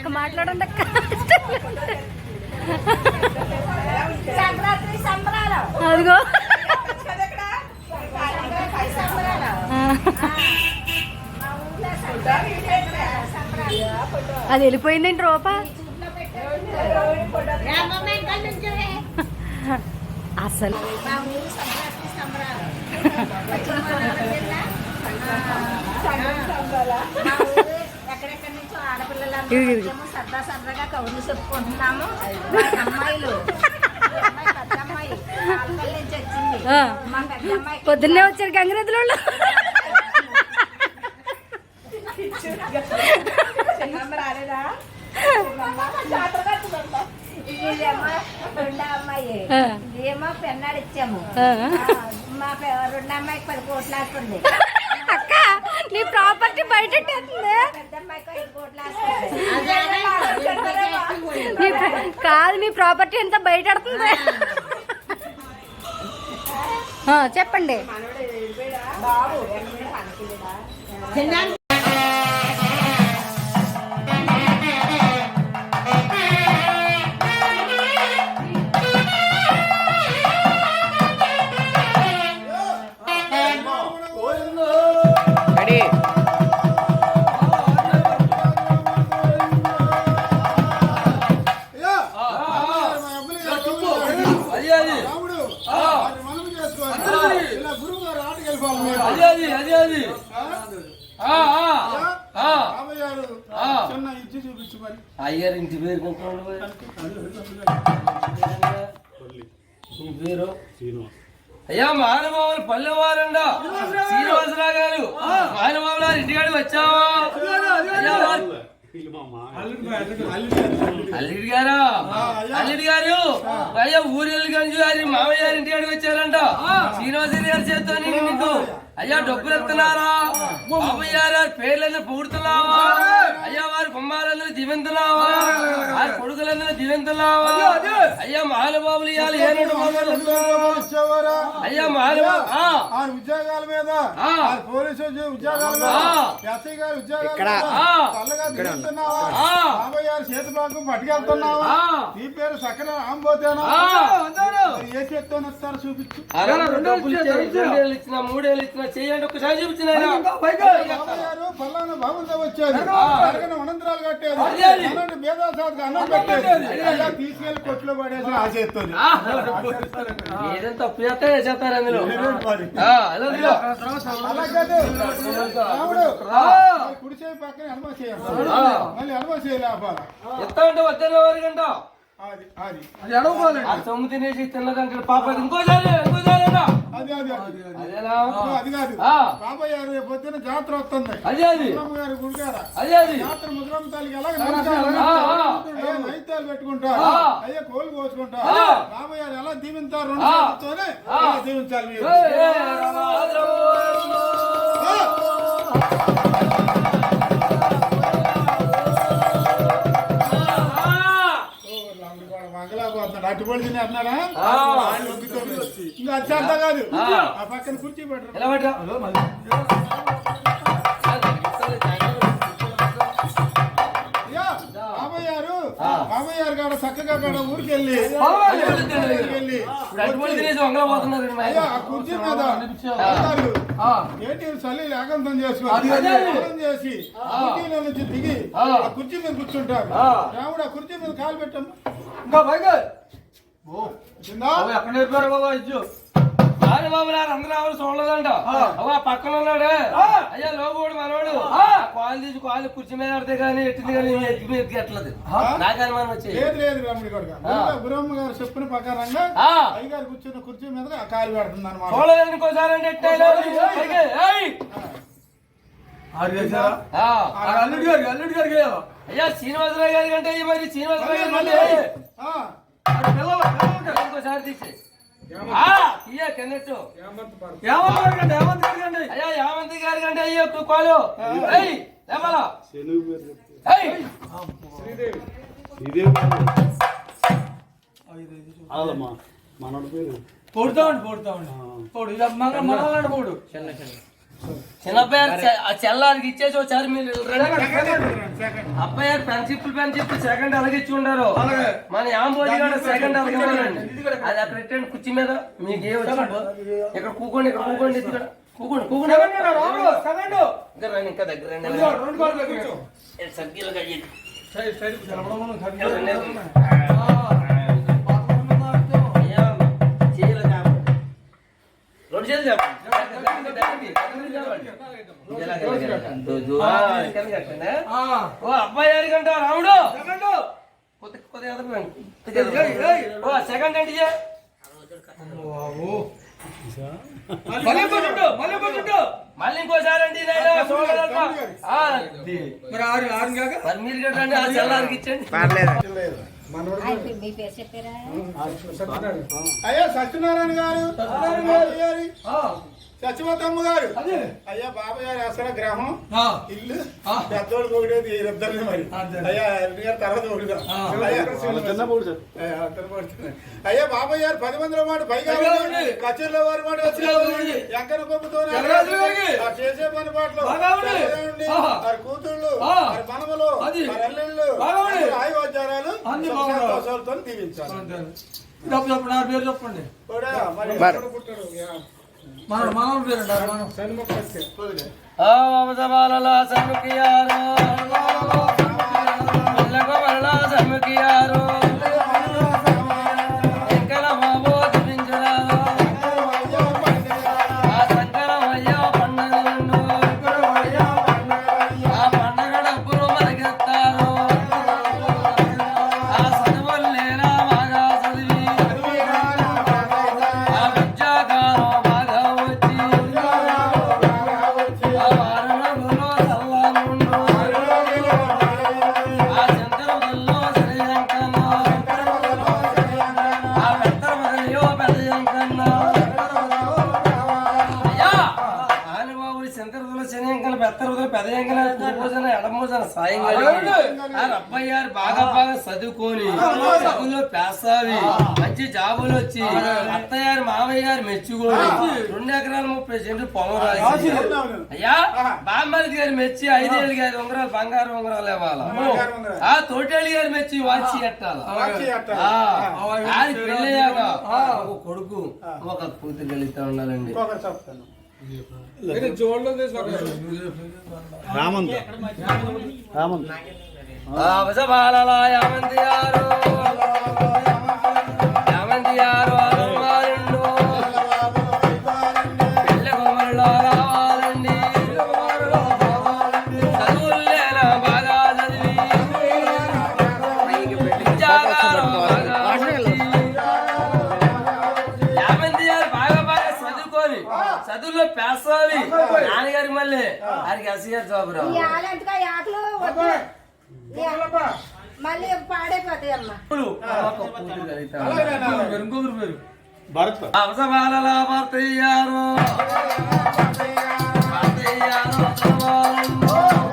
అక్క మాట్లాడండి అక్క. అదిగో. అది వెళ్ళిపోయిందేంటి రూపా? అసలు. సంబరాలు. ఎక్కడెక్కడి నుంచో. వచ్చాము సరదా సరదాగా కబుర్లు చెప్పుకుంటున్నాము. మా అమ్మాయిలు పొద్దున్నే వచ్చారు గంగిరెద్దుల మా పె- రెండో అమ్మాయికి పది కోట్లు అక్క నీ ప్రాపర్టీ బయట కాదు నీ ప్రాపర్టీ ఎంత బయట చెప్పండి. అది అది అది అది. ఆ, ఆ, ఆ. రామయ్య గారు ఆ. చిన్న ఇచ్చి చూపించు మరి. అయ్యారు ఇంటి పేరు పేరు? అయ్యా మహానుభావులు పల్లెవారండా. శ్రీనివాసరావు గారు. మహానుభావులు గారు. ఇంటికాడికి వచ్చావా? అల్లుడి గారా. అల్లుడి గారు అయ్యా. ఊరు వెళ్ళి కానీ గారి మామయ్య గారి ఇంటికాడికి వచ్చారంట. శ్రీనివాసరావు గారి చేత్తో నీకు అయ్యా డబ్బులు ఎత్తున్నారా మామయ్య గారు పేర్లందరూ పొగుడుతున్నావా? అయ్యా వారి కుమారులందరూ దివెంతున్నావా వారి కొడుకులందరూ దివెంతున్నావా అయ్యా మహానుభావులు ఇవాళ ఏ రెండు మామూలు ఇచ్చేవారా అయ్యా ఆ. ఉద్యోగాల మీద ఆ. ఆ పోలీసు ఉద్యో- ఉద్యోగాల మీద ఆ. ఎస్ఐ గారి ఉద్యోగాల చేతి భాగం పట్టుకెళ్తున్నావా. నీ పేరు సక్కన ఆంబోతేనా ఏ చేత్తో చూపించు. రెండేళ్ళు ఇచ్చినా మూడేళ్ళు ఇచ్చినా చేయండి ఒకసారి చూపించిన పల్లాన బాబులతో వచ్చేది అరగన అనంతరాలు కట్టేది అది అది. అన్నంటి బేదాసాలకు అన్నం పెట్టేది అలా తీసుకెళ్ళి కొట్లో పడేసి ఆ ఏదైనా తప్పు చేస్తే చేస్తారు అందులో. పక్కన ఎడమ చేయాలి. ఆ. మళ్ళీ ఎడమ చేయాలి ఎత్తా అంటే వద్దన్న వారి గంట అది. అది ఆ సొమ్ము తినేసి తిన్నదంటే పాప ఇంకోసారి ఇంకోసారి అంట. అది అది అది. అదేనా ఇదిగో అది కాదు. ఆ. బాబాయ్ గారు రేపు పొద్దున్న జాతర వస్తుంది. అదే అది. ముసలమ్మ గారి గుడికాడ. అదే అది. జాతర ముసలమ్మ తల్లికి ఎలా ఆ, ఆ. అయ్యా నైతాలు పెట్టుకుంటారు. ఆ. అయ్యా కోళ్ళు కోసుకుంటారు. గారు ఎలా దీవించారు? రెండు. చేతులతోనే దీవించాలి మీరు? ఆ. ఆయన ఒగ్గుతోనే. ఇంకా అత్యంత కాదు. ఆ. పక్కన కుర్చీ. బాబాయ్ గారు. కాడ చక్కగా కాడ ఊరికి వెళ్ళి ఊరికి కుర్చీ మీద ఏంటి చలి. స్నానం చేసి కుర్చీలో నుంచి దిగి ఆ. కుర్చీ మీద కూర్చుంటారు. రాముడు ఆ కుర్చీ మీద కాలు పెట్టాము ఇంకా పైకి. కిందా ఎక్కడ నేర్పారు బాబా ఇచ్చు బాబు గారు అందరూ ఆవిడ చూడలేదంట. అవ్వ పక్కన ఉన్నాడే. అయ్యా లోబోడు మనోడు. కాలు తీసి కాలు కుర్చీ మీద పడితే కానీ ఎట్టింది కానీ ఎట్లది నాకు అనుమానం వచ్చి లేదు లేదు రాముడి కొడుక గురమ్మ గారు చెప్పిన ప్రకారంగా ఆ. అయ్యగారు కూర్చున్న కుర్చీ మీద కాలు పెడుతుంది అనమాట చూడలేదు ఇంకోసారి అంటే. అల్లుడి గారికి అల్లుడి గారికి అయ్యా శ్రీనివాసరావు గారి కంటే ఈ మరి శ్రీనివాసరావు గారి కంటే ఇంకోసారి తీసి గారికి అయ్యా యామంతి గారి కంటే అయ్యో కాలు. ఏయ్ లేపాలా ఏయ్. పొడుతా ఉండి పొడుతా ఉండి పొడు ఇక మన మనలాంటి పొడు. చిన్నబ్బాయి చెల్లారికి ఇచ్చేసి వచ్చారు మీరు. అబ్బాయి గారు పెన్సిప్పులు పెన్సిప్పులు సెకండ్ అలాగే ఇచ్చి ఉండారు అలాగే. మన యాంబోజీ కూడా సెకండ్ అలాగే అది అక్కడ పెట్టండి కుర్చీ మీద మీకు ఏ వచ్చిందో ఇక్కడ కూకోండి ఇక్కడ కూకోండి ఇక్కడ కూకోండి కూకోండి ఇంకా రండి ఇంకా దగ్గర రండి రెండు కాళ్ళు ఓ అబ్బాయి గారికి అంట రాముడు. ఓ సెకండ్ మళ్ళీ మళ్ళీ మళ్ళీ ఇంకోసారి అండి. మరి ఆరు ఆరు కాక? మరి మీరు కట్టండి ఆ చెల్లారికి ఇచ్చండి. అయ్యా సత్యనారాయణ గారు. సత్యవతమ్మ గారు అయ్యా బాబాయ్ గారి అసలు గ్రహం ఇల్లు. పెద్దోడు ఇద్దరిని మరి. అయ్యా ఎల్లి గారు తర్వాత. అయ్యా గారు పది మందిలో మాట పైగా. కచేరీలో వారి మాట జగరాజుల గారికి. చేసే పని పాటలు. వారి కూతుళ్ళు. వారి మనవలు అది. వారి అల్లుళ్ళు ఆయువాచారాలు దీవించాలి. చెప్పండి. మరి ఎక్కడ పుట్టాడు? యా. సాయం రబ్బయ్య గారు బాగా బాగా చదువుకొని చదువులో పేసావి మంచి జాబులు వచ్చి అత్తయ్య గారు మామయ్య గారు మెచ్చుకోని రెండు ఎకరాల ముప్పై సెంట్లు పొలం రాసి. అయ్యా బామ్మది గారు మెచ్చి ఐదేళ్ళు గారి ఉంగరాలు బంగారు ఉంగరాలు ఇవ్వాలా. ఆ తోటేళ్ళు గారు మెచ్చి వాచి ఎట్టాల పెళ్ళయ్యాక ఒక కొడుకు ఒక కూతురు కలిగితే ఉండాలండి. ఇంకొకరు చెప్తాను అయితే చదువులో పేసాలి నాన్నగారికి మళ్ళీ. ఆయనకి ఎస్సీఆర్ జాబ్ రావు మళ్ళీ పాడైపోతాయి అమ్మ. ఇంకొకరు పేరు? అవసరాల భర్తయ్యారు భర్తయ్యారు అవసరాలను.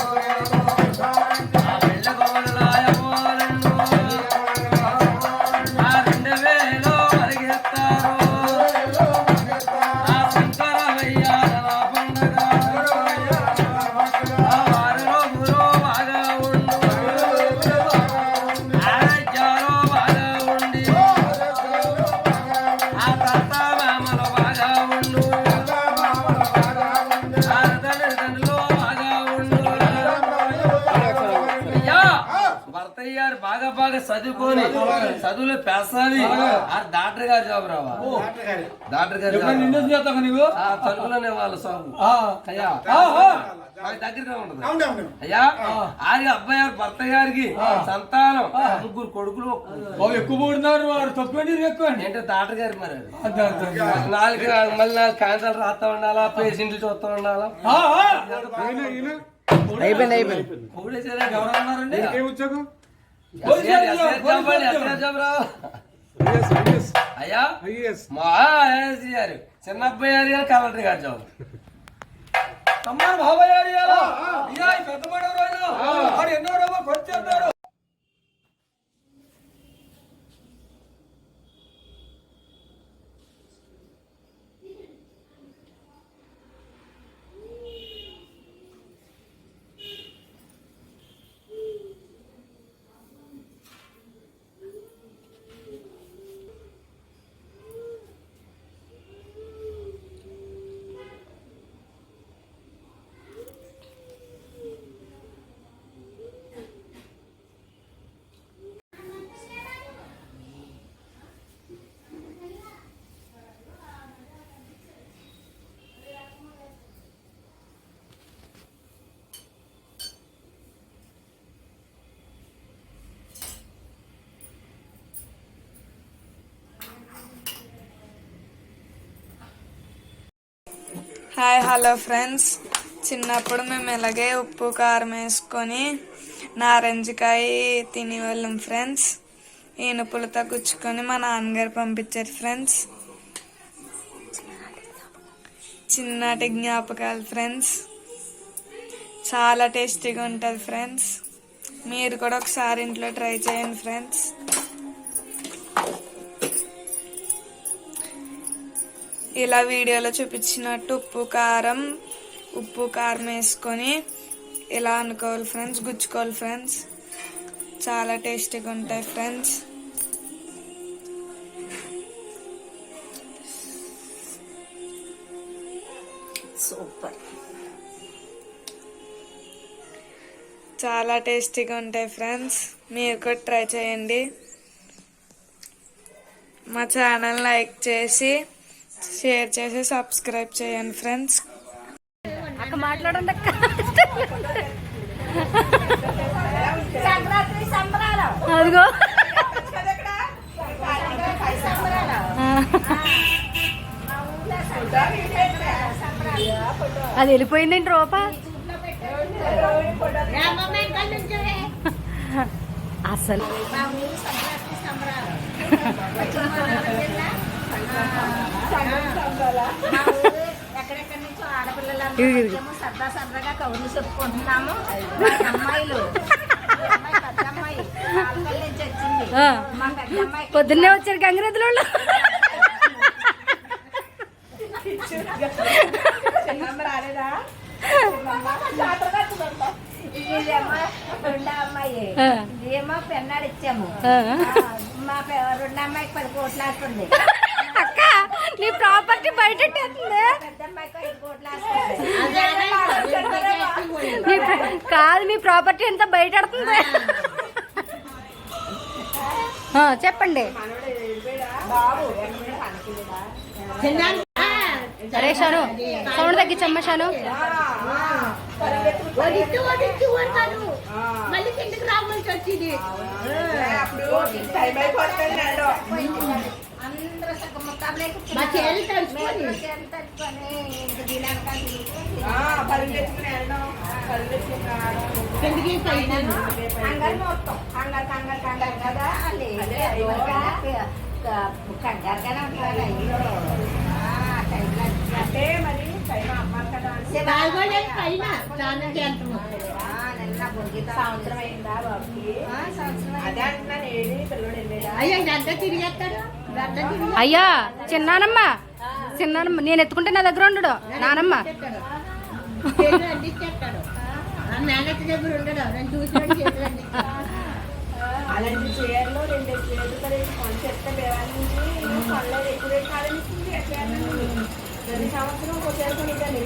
చదువుకొని. చదువులో పేసాలి ఆ. డాక్టర్ గారు జాబ్ రావా డాక్టర్ గారు. నీవు? ఆ తలుపులోనే వాళ్ళ సాగు ఆ, అయ్యా. దగ్గరగా ఉండదు ఆయన అబ్బాయి గారు భర్త గారికి సంతానం. ముగ్గురు కొడుకులు ఎక్కువ పడుతున్నారు వారు డాక్టర్ గారు మరి. నాలుగు మళ్ళీ నాలుగు క్యాన్సర్ రాస్తా ఉండాలా? పేషెంట్లు చూస్తా ఉండాలా. అయిపోయింది అయ్యా మా ఏసీ గారు చిన్న అబ్బాయి గారు కానీ కలెక్టర్ గారు జాబ్. తమ్మారు బాబాయ్ గారు పెద్ద రోజు వాడు ఎన్నో రోజు హాయ్ హలో ఫ్రెండ్స్. చిన్నప్పుడు మేము ఇలాగే ఉప్పు కారం వేసుకొని నారింజకాయ తినేవాళ్ళం ఫ్రెండ్స్. ఈనుపులతో గుచ్చుకొని మా నాన్నగారు పంపించారు ఫ్రెండ్స్. చిన్నటి జ్ఞాపకాలు ఫ్రెండ్స్. చాలా టేస్టీగా ఉంటుంది ఫ్రెండ్స్. మీరు కూడా ఒకసారి ఇంట్లో ట్రై చేయండి ఫ్రెండ్స్. ఇలా వీడియోలో చూపించినట్టు ఉప్పు కారం ఉప్పు కారం వేసుకొని ఇలా అనుకోవాలి ఫ్రెండ్స్ గుచ్చుకోవాలి ఫ్రెండ్స్. చాలా టేస్టీగా ఉంటాయి ఫ్రెండ్స్. సూపర్. చాలా టేస్టీగా ఉంటాయి ఫ్రెండ్స్. మీరు కూడా ట్రై చేయండి. మా ఛానల్ లైక్ చేసి షేర్ చేసి సబ్స్క్రైబ్ చేయండి ఫ్రెండ్స్ అక్క మాట్లాడండి అక్క. అదిగో. అది వెళ్ళిపోయిందేంటి రూపా? అసలు. ఎక్కడెక్కడి నుంచో సరదా సరదాగా కబుర్లు చెప్పుకుంటున్నాము అమ్మాయిలు పొద్దున్నే వచ్చారు గంగిరెద్దుల. ఇదేమో పెన్నాడు ఇచ్చాము మా పె- రెండో అమ్మాయికి పది కోట్లు నీ ప్రాపర్టీ బయట కాదు మీ ప్రాపర్టీ ఎంత బయట చెప్పండి. అరే షాను సౌండ్ తగ్గించమ్మా షాను. అందరూ సగం చేతులు ఇంక తిరుగుతూ కంగారు మొత్తం. కంగారు కంగారు కంగారు కదా. లేదు కంగారుగానే ఉంటారు అయ్యో. ఆ, టైంలో అంటే మరి టైం అమ్మాలి కదా ఆ, నిన్న భోగి సంవత్సరం అయిందా బాబుకి అదే అంటున్నాను ఏది పిల్లడు వెళ్ళేదా అయ్యా చిన్నానమ్మ. చిన్నానమ్మ నేను ఎత్తుకుంటే నా దగ్గర ఉండడు. నానమ్మ. అలాంటి చీరలో రెండు చీరలు చెప్తే బేవాల నుంచి పనులు ఎక్కువ రేటు ప్రతి సంవత్సరం ఒక చీర కొనిదాన్ని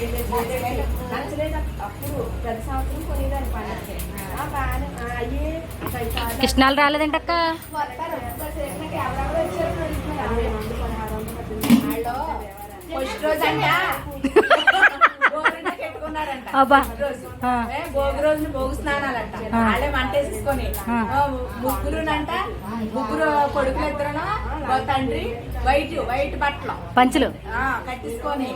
నచ్చలేదు అప్పుడు ప్రతి సంవత్సరం కొనిదాన్ని ఆ, అయ్యి పైసాలు. కృష్ణాలు పద్దెనిమిది వాళ్ళు ఫస్ట్ రోజు అంట అబ్బా. భోగి రోజున భోగి స్నానాలంట. వాళ్ళే మంట వేసేసుకొని ముగ్గురునంట ముగ్గురు కొడుకులు ఇద్దరును తండ్రి వైట్ వైట్ బట్టలు. పంచులు. కట్టించుకొని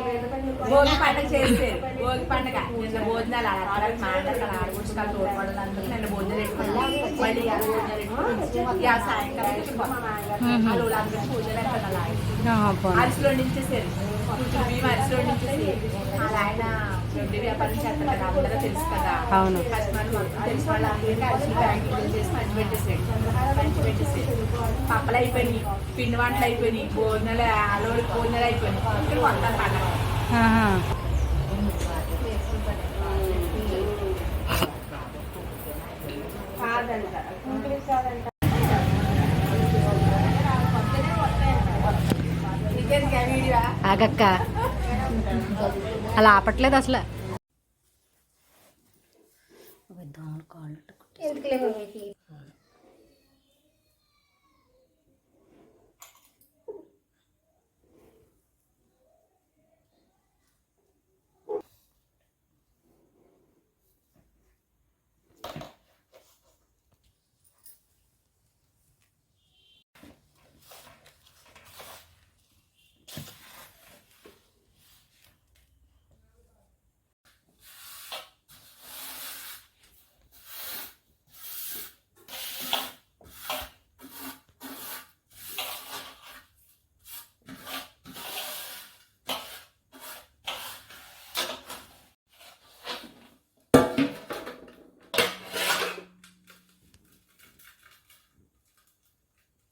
భోగి పండుగ చేసేది భోగి పండుగ. నిన్న భోజనాలు అలా మాట్లాడాలి తోడుపడాలి అందరూ నిన్న భోజనాలు మళ్ళీ ఇవాళ సాయంకాలం పూజలు అరిసిలో మేము అలా ఆయన వ్యాపారం చేస్తారు తెలుసు కదా అవును. పప్పలు అయిపోయినాయి పిండి వంటలు అయిపోయినాయి భోజనాలు ఆలోడి భోజనాలు అయిపోయినాయి ఇక్కడ కాదంట. ఇంగ్లీష్ కాదంట నీకేందుకు ఆ ఆగక్క. అలా ఆపట్లేదు అసలు. ఎందుకులే